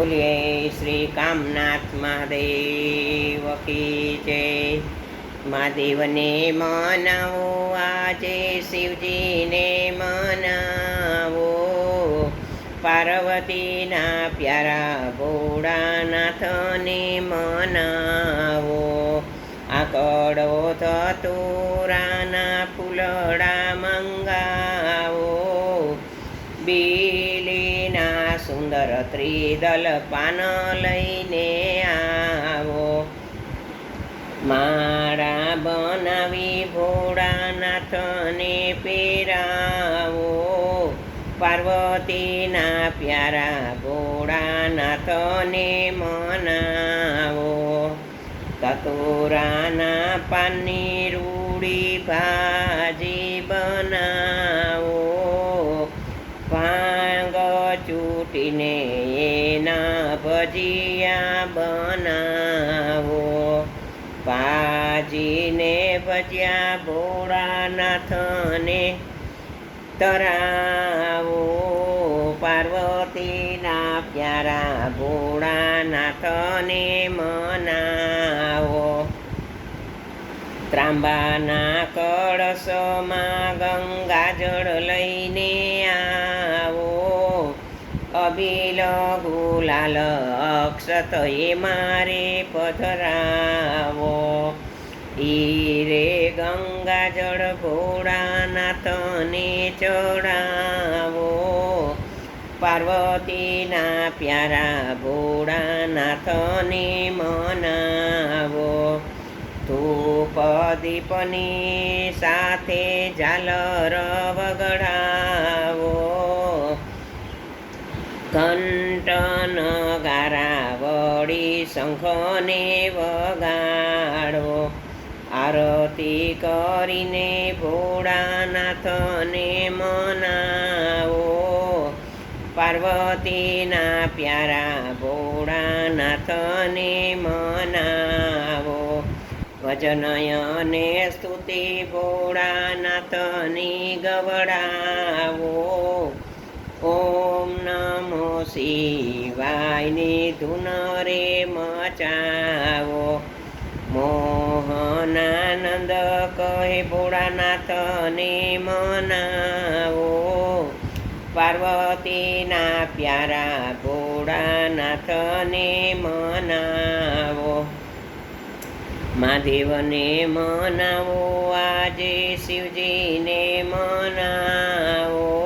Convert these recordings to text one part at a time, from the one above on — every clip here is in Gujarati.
બોલીએ, શ્રી કામનાથ મહાદેવ કી જય. મહાદેવને મનાવો, આજે શિવજીને મનાવો. પાર્વતીના પ્યારા ભોળાનાથને મનાવો. આકડો ધતુરાના ફૂલડા મંગાવો. બીલીના સુંદર ત્રિદલ પાન લઈને આવો માળા બનાવી ભોળાનાથને પેરાવો પાર્વતીના પ્યારા ભોળાનાથને મનાવો કતોરાના પાનની રૂડી ભાજી બનાવો ભજીયા બનાવો. ભાજીને ભજીયા ભોળાનાથને તરાવો. પાર્વતીના પ્યારા ભોળાનાથને મનાવો. ત્રાંબાના કળશમાં ગંગાજળ લઈને અબીલ ગુલાલ અક્ષત એ મારે પધરાવો. ઈરે ગંગાજળ ભોળાનાથને ચડાવો. પાર્વતીના પ્યારા ભોળાનાથને મનાવો. ધૂપ દીપની સાથે ઝાલર વગડાવો ગારા વળી શંખને વગાડો. આરતી કરીને ભોળાનાથને મનાવો. પાર્વતીના પ્યારા ભોળાનાથને મનાવો. ભજનયને સ્તુતિ ભોળાનાથની ગવડાવો. શિવાયની ધૂન રે મચાવો. મોહનાનંદ કહે, ભોળાનાથને મનાવો. પાર્વતીના પ્યારા ભોળાનાથને મનાવો. મહાદેવને મનાવો, આજે શિવજીને મનાવો.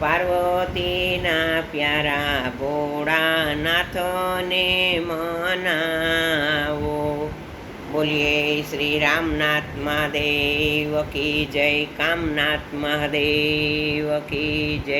પાર્વતીના પ્યારા ભોળાનાથને મનાવો. બોલીએ શ્રી રામનાથ મહાદેવ કી જય કામનાથ મહાદેવ કી જય.